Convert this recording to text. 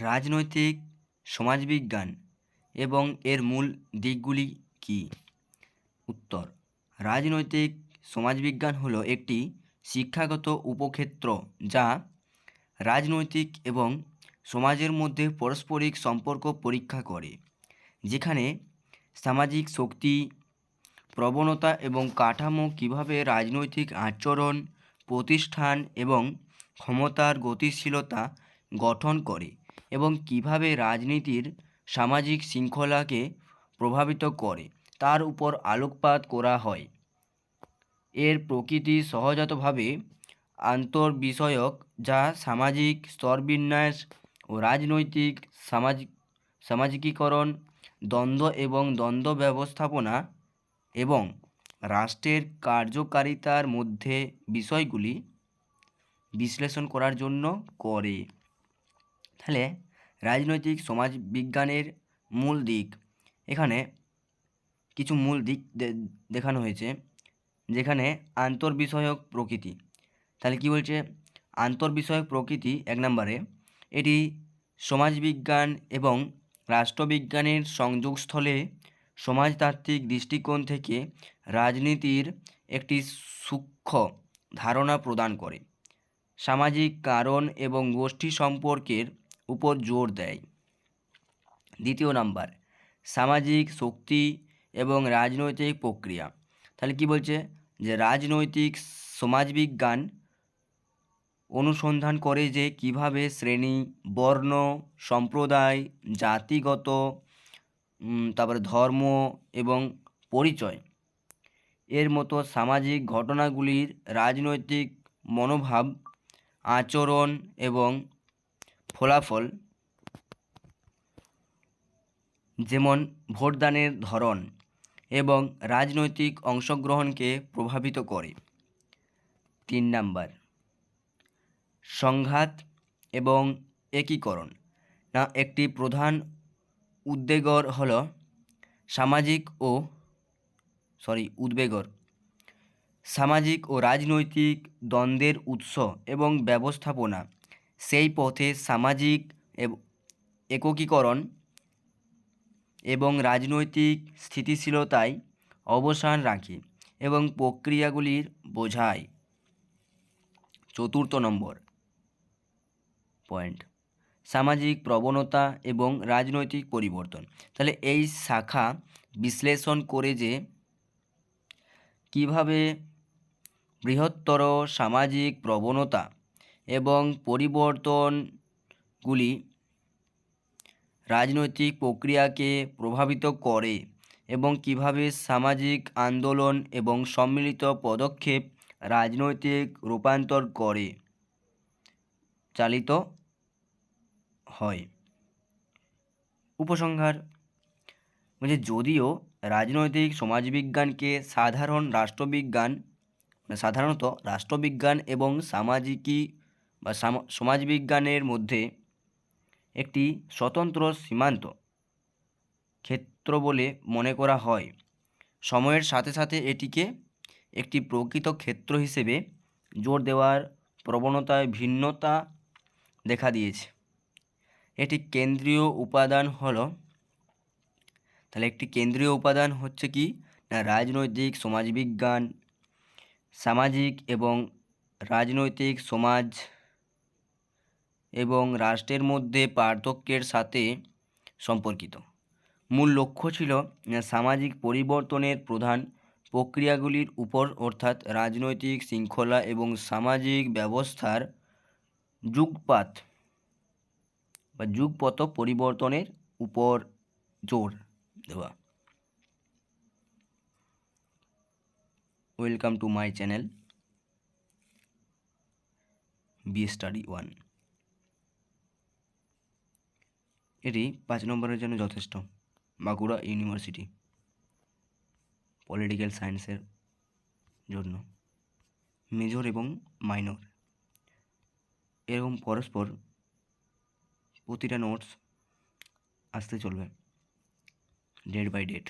রাজনৈতিক, সমাজবিজ্ঞান এবং এর মূল দিকগুলি কী? উত্তর, রাজনৈতিক সমাজবিজ্ঞান হলো একটি শিক্ষাগত উপক্ষেত্র যা রাজনৈতিক এবং সমাজের মধ্যে পারস্পরিক সম্পর্ক পরীক্ষা করে, যেখানে সামাজিক শক্তি, প্রবণতা এবং কাঠামো কীভাবে রাজনৈতিক আচরণ, প্রতিষ্ঠান এবং ক্ষমতার গতিশীলতা গঠন করে এবং কীভাবে রাজনীতির সামাজিক শৃঙ্খলাকে প্রভাবিত করে, তার উপর আলোকপাত করা হয়। এর প্রকৃতি সহজাতভাবে আন্তর্বিষয়ক, যা সামাজিক স্তরবিন্যাস ও রাজনৈতিক সামাজিক সামাজিকীকরণ, দ্বন্দ্ব এবং দ্বন্দ্ব ব্যবস্থাপনা এবং রাষ্ট্রের কার্যকারিতার মধ্যে বিষয়গুলি বিশ্লেষণ করার জন্য করে। তাহলে রাজনৈতিক সমাজবিজ্ঞানের মূল দিক। এখানে কিছু মূল দিক দেখানো হয়েছে, যেখানে আন্তর্বিষয়ক প্রকৃতি। তাহলে কী বলছে? আন্তর্বিষয়ক প্রকৃতি এক নম্বরে, এটি সমাজবিজ্ঞান এবং রাষ্ট্রবিজ্ঞানের সংযোগস্থলে সমাজতাত্ত্বিক দৃষ্টিকোণ থেকে রাজনীতির একটি সূক্ষ্ম ধারণা প্রদান করে। সামাজিক কারণ এবং গোষ্ঠী সম্পর্কের উপর জোর দেয়। দ্বিতীয় নাম্বার, সামাজিক শক্তি এবং রাজনৈতিক প্রক্রিয়া। তাহলে কি বলছে? যে রাজনৈতিক সমাজবিজ্ঞান অনুসন্ধান করে যে কীভাবে শ্রেণি, বর্ণ, সম্প্রদায়, জাতিগত তারপরে ধর্ম এবং পরিচয় এর মতো সামাজিক ঘটনাগুলির রাজনৈতিক মনোভাব, আচরণ এবং ফলাফল যেমন ভোটদানের ধরন এবং রাজনৈতিক অংশগ্রহণকে প্রভাবিত করে। তিন নাম্বার, সংঘাত এবং একীকরণ। না, একটি প্রধান উদ্বেগর হল সামাজিক ও সরি উদ্বেগর। সামাজিক ও রাজনৈতিক দ্বন্দ্বের উৎস এবং ব্যবস্থাপনা সেই পথে সামাজিক একীকরণ এবং রাজনৈতিক স্থিতিশীলতায় অবসান রাখে এবং প্রক্রিয়াগুলির বোঝায়। চতুর্থ নম্বর পয়েন্ট, সামাজিক প্রবণতা এবং রাজনৈতিক পরিবর্তন। তাহলে এই শাখা বিশ্লেষণ করে যে কীভাবে বৃহত্তর সামাজিক প্রবণতা এবং পরিবর্তনগুলি রাজনৈতিক প্রক্রিয়াকে প্রভাবিত করে এবং কীভাবে সামাজিক আন্দোলন এবং সম্মিলিত পদক্ষেপ রাজনৈতিক রূপান্তর করে চালিত হয়। উপসংহার, বলছে, যদিও রাজনৈতিক সমাজবিজ্ঞানকে সাধারণ রাষ্ট্রবিজ্ঞান, সাধারণত রাষ্ট্রবিজ্ঞান এবং সামাজিকী বা সামা- সমাজবিজ্ঞানের মধ্যে একটি স্বতন্ত্র সীমান্ত ক্ষেত্র বলে মনে করা হয়। সময়ের সাথে সাথে এটিকে একটি প্রকৃত ক্ষেত্র হিসেবে জোর দেওয়ার প্রবণতায় ভিন্নতা দেখা দিয়েছে। এটি কেন্দ্রীয় উপাদান হলো, তাহলে একটি কেন্দ্রীয় উপাদান হচ্ছে কি? না, রাজনৈতিক, সমাজবিজ্ঞান, সামাজিক এবং রাজনৈতিক সমাজ এবং রাষ্ট্রের মধ্যে পার্থক্যের সাথে সম্পর্কিত। মূল লক্ষ্য ছিল সামাজিক পরিবর্তনের প্রধান প্রক্রিয়াগুলির উপর, অর্থাৎ রাজনৈতিক শৃঙ্খলা এবং সামাজিক ব্যবস্থার যুগপাত বা যুগপত পরিবর্তনের উপর জোর দেওয়া। Welcome to my channel B study one এটি পাঁচ নম্বরের জন্য যথেষ্ট। বাঁকুড়া ইউনিভার্সিটি, পলিটিক্যাল সায়েন্সের জন্য। মেজর এবং মাইনর। এরকম পরস্পর প্রতিটা নোটস আসতে চলবে, ডেট বাই ডেট।